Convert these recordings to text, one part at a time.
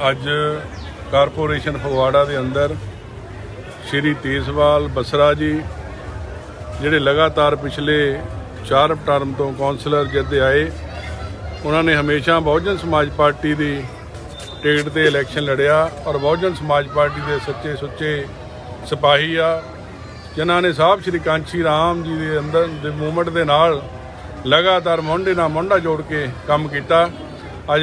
ਅੱਜ ਕਾਰਪੋਰੇਸ਼ਨ ਫਗਵਾੜਾ ਦੇ ਅੰਦਰ ਸ਼੍ਰੀ ਤੇਜਵਾਲ ਬਸਰਾ ਜੀ, ਜਿਹੜੇ ਲਗਾਤਾਰ ਪਿਛਲੇ 4 ਟਰਮ ਤੋਂ ਕਾਉਂਸਲਰ ਜਿੱਤੇ ਆਏ, ਉਹਨਾਂ ਨੇ ਹਮੇਸ਼ਾ ਬਹੁਜਨ ਸਮਾਜ ਪਾਰਟੀ ਦੀ ਟਿਕਟ ਤੇ ਇਲੈਕਸ਼ਨ ਲੜਿਆ ਔਰ ਬਹੁਜਨ ਸਮਾਜ ਪਾਰਟੀ ਦੇ ਸੱਚੇ ਸੁੱਚੇ ਸਿਪਾਹੀ ਆ, ਜਿਨ੍ਹਾਂ ਨੇ ਸਾਹਿਬ ਸ਼੍ਰੀ ਕਾਂਚੀ ਰਾਮ ਜੀ ਦੇ ਅੰਦਰ, ਦੇ ਮੂਵਮੈਂਟ ਦੇ ਨਾਲ ਲਗਾਤਾਰ ਮੋਢੇ ਨਾਲ ਮੋਢਾ ਜੋੜ ਕੇ ਕੰਮ ਕੀਤਾ। ਅੱਜ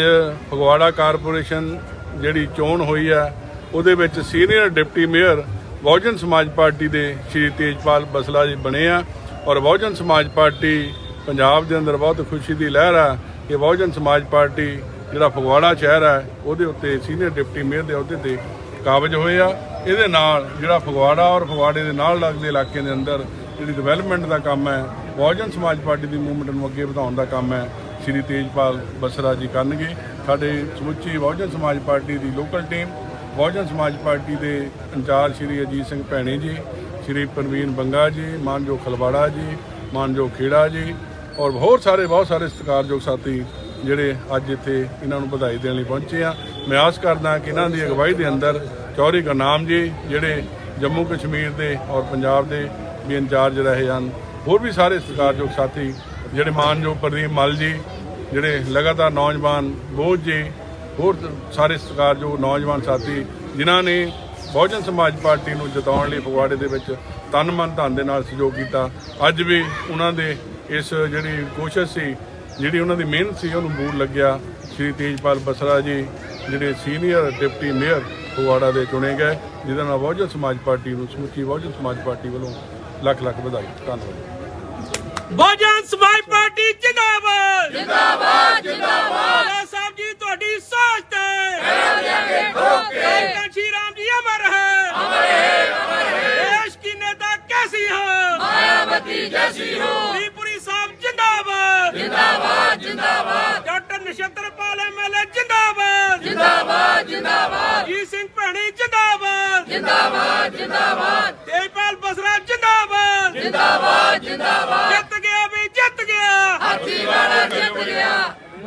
ਫਗਵਾੜਾ ਕਾਰਪੋਰੇਸ਼ਨ ਜਿਹੜੀ ਚੋਣ ਹੋਈ ਹੈ, ਉਹਦੇ ਵਿੱਚ senior deputy mayor Bahujan Samaj party ਦੇ ਸ਼੍ਰੀ ਤੇਜਪਾਲ ਬਸਲਾ ਜੀ ਬਣੇ ਆ ਔਰ ਬਹੁਜਨ ਸਮਾਜ ਪਾਰਟੀ ਪੰਜਾਬ ਦੇ ਅੰਦਰ ਬਹੁਤ ਖੁਸ਼ੀ ਦੀ ਲਹਿਰ ਆ ਕਿ ਬਹੁਜਨ ਸਮਾਜ ਪਾਰਟੀ ਜਿਹੜਾ ਫਗਵਾੜਾ ਸ਼ਹਿਰ ਹੈ, ਉਹਦੇ ਉੱਤੇ ਸੀਨੀਅਰ ਡਿਪਟੀ ਮੇਅਰ ਦੇ ਅਹੁਦੇ ਤੇ ਕਾਬਜ ਹੋਏ ਆ। ਇਹਦੇ ਨਾਲ ਜਿਹੜਾ ਫਗਵਾੜਾ ਔਰ ਫਗਵਾੜੇ ਦੇ ਨਾਲ ਲੱਗਦੇ ਇਲਾਕੇ ਦੇ ਅੰਦਰ ਜਿਹੜੀ ਡਿਵੈਲਪਮੈਂਟ ਦਾ ਕੰਮ ਹੈ, ਬਹੁਜਨ ਸਮਾਜ ਪਾਰਟੀ ਦੀ ਮੂਵਮੈਂਟ ਨੂੰ ਅੱਗੇ ਵਧਾਉਣ ਦਾ ਕੰਮ ਹੈ, ਸ਼੍ਰੀ ਤੇਜਪਾਲ ਬਸਰਾ ਜੀ ਕਰਨਗੇ। ਸਾਡੇ ਸਮੁੱਚੀ ਬਹੁਜਨ ਸਮਾਜ ਪਾਰਟੀ ਦੀ local team, Bahujan Samaj party ਦੇ ਇੰਚਾਰਜ ਸ਼੍ਰੀ ਅਜੀਤ ਸਿੰਘ ਭੈਣੀ ਜੀ, ਸ਼੍ਰੀ ਪ੍ਰਵੀਨ ਬੰਗਾ ਜੀ ਮਾਨਜੋ ਖਲਵਾੜਾ ਜੀ ਮਾਨਜੋ ਖੇੜਾ ਜੀ, ਔਰ ਹੋਰ ਸਾਰੇ, ਬਹੁਤ ਸਾਰੇ ਸਤਿਕਾਰਯੋਗ ਸਾਥੀ ਜਿਹੜੇ ਅੱਜ ਇੱਥੇ ਇਹਨਾਂ ਨੂੰ ਵਧਾਈ ਦੇਣ ਲਈ ਪਹੁੰਚੇ ਆ। ਮੈਂ ਆਸ ਕਰਦਾ ਕਿ ਇਹਨਾਂ ਦੀ ਅਗਵਾਈ ਦੇ ਅੰਦਰ ਚੌਰੀ ਗਨਾਮ ਜੀ ਜਿਹੜੇ ਜੰਮੂ ਕਸ਼ਮੀਰ ਦੇ ਔਰ ਪੰਜਾਬ ਦੇ ਵੀ ਇੰਚਾਰਜ ਰਹੇ ਹਨ, ਹੋਰ ਵੀ ਸਾਰੇ ਸਤਿਕਾਰਯੋਗ ਸਾਥੀ ਜਿਹੜੇ ਮਾਨਯੋਗ ਪ੍ਰਦੀਪ ਮਲ ਜੀ ਜਿਹੜੇ ਲਗਾਤਾਰ ਨੌਜਵਾਨ ਬੋਝ ਜੀ ਹੋਰ ਸਾਰੇ ਸਤਿਕਾਰਯੋਗ ਨੌਜਵਾਨ ਸਾਥੀ, ਜਿਨ੍ਹਾਂ ਨੇ ਬਹੁਜਨ ਸਮਾਜ ਪਾਰਟੀ ਨੂੰ ਜਿਤਾਉਣ ਲਈ ਫਗਵਾੜੇ ਦੇ ਵਿੱਚ ਤਨ ਮਨ ਧਨ ਦੇ ਨਾਲ ਸਹਿਯੋਗ ਕੀਤਾ। ਅੱਜ ਵੀ ਉਹਨਾਂ ਦੇ ਇਸ ਜਿਹੜੀ ਕੋਸ਼ਿਸ਼ ਸੀ, ਜਿਹੜੀ ਉਹਨਾਂ ਦੀ ਮਿਹਨਤ ਸੀ, ਉਹਨੂੰ ਬੂਰ ਲੱਗਿਆ। ਸ਼੍ਰੀ ਤੇਜਪਾਲ ਬਸਰਾ ਜੀ, ਜਿਹੜੇ ਸੀਨੀਅਰ ਡਿਪਟੀ ਮੇਅਰ ਫਗਵਾੜਾ ਦੇ ਚੁਣੇ ਗਏ ਜਿਹਦੇ ਨਾਲ ਬਹੁਜਨ ਸਮਾਜ ਪਾਰਟੀ ਨੂੰ ਸਮੁੱਚੀ ਬਹੁਜਨ ਸਮਾਜ ਪਾਰਟੀ ਵੱਲੋਂ ਲੱਖ ਲੱਖ ਵਧਾਈ। ਧੰਨਵਾਦ। ਬਹੁਜਨ ਸਮਾਜ ਪਾਰਟੀ ਜਿੰਦਾਬਾਦ। ਜਿੰਦਾਬਾਦ ਜਿੰਦਾਬਾਦ। ਬਾਲਾ ਸਾਹਿਬ ਜੀ ਤੁਹਾਡੀ ਸਾਥ ਤੇ। ਕਰਾਂਗੇ ਠੋਕੇ ਕਾਂਸ਼ੀ ਰਾਮ ਜੀ ਅਮਰ ਹੈ। ਅਮਰ ਹੈ ਅਮਰ ਹੈ। ਦੇਸ਼ ਕੀ ਨੇਤਾ ਕੈਸੀ ਹੋ। ਮਾਇਆਵਤੀ ਜੈਸੀ ਹੋ। ਦੀਪੁਰੀ ਸਾਹਿਬ ਜਿੰਦਾਬਾਦ। ਜਿੰਦਾਬਾਦ ਜਿੰਦਾਬਾਦ। ਡਾਕਟਰ ਨਛੱਤਰ ਪਾਲ ਐਮਐਲਏ ਜਿੰਦਾਬਾਦ। ਜਿੰਦਾਬਾਦ ਜਿੰਦਾਬਾਦ। ਜੀ ਸਿੰਘ ਭੈਣੀ ਜਿੰਦਾਬਾਦ। ਜਿੰਦਾਬਾਦ ਜਿੰਦਾਬਾਦ। ਤੇਜਪਾਲ ਬਸਰਾ ਜਿੰਦਾਬਾਦ। ਜਿੰਦਾਬਾਦ ਜਿੰਦਾਬਾਦ।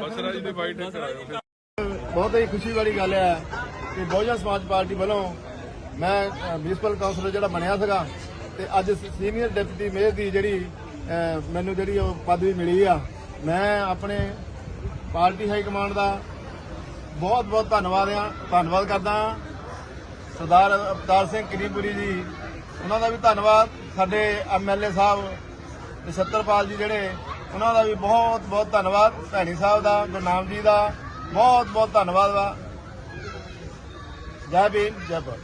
ਬਸਰਾ ਜੀ ਵਾਈਟ ਕਰਾਇਓ ਬਹੁਤ ਹੀ ਖੁਸ਼ੀ ਵਾਲੀ ਗੱਲ ਹੈ ਕਿ ਬਹੁਜਨ ਸਮਾਜ ਪਾਰਟੀ ਵੱਲੋਂ ਮੈਂ ਮਿਊਨਿਸਪਲ ਕਾਉਂਸਲਰ ਜਿਹੜਾ ਬਣਿਆ ਸੀਗਾ ਤੇ ਅੱਜ ਸੀਨੀਅਰ ਡਿਪਟੀ ਮੇਅਰ ਦੀ ਜਿਹੜੀ ਮੈਨੂੰ ਜਿਹੜੀ ਉਹ ਪਦਵੀ ਮਿਲੀ ਆ, ਮੈਂ ਆਪਣੇ ਪਾਰਟੀ ਹਾਈ ਕਮਾਂਡ ਦਾ ਬਹੁਤ ਬਹੁਤ ਧੰਨਵਾਦ ਆ, ਧੰਨਵਾਦ ਕਰਦਾ ਹਾਂ। ਸਰਦਾਰ ਅਵਤਾਰ ਸਿੰਘ ਕਰੀਮਪੁਰੀ ਜੀ, ਉਹਨਾਂ ਦਾ ਵੀ ਧੰਨਵਾਦ ਸਾਡੇ ਐਮਐਲਏ ਸਾਹਿਬ ਨਛੱਤਰਪਾਲ ਜੀ ਜਿਹੜੇ ਉਹਨਾਂ ਦਾ ਵੀ ਬਹੁਤ ਬਹੁਤ ਧੰਨਵਾਦ ਭੈਣੀ ਸਾਹਿਬ ਦਾ, ਗੁਰਨਾਮ ਜੀ ਦਾ। ਬਹੁਤ ਬਹੁਤ ਧੰਨਵਾਦ ਵਾ। ਜੈ ਭੀਮ, ਜੈ ਭਾਰਤ।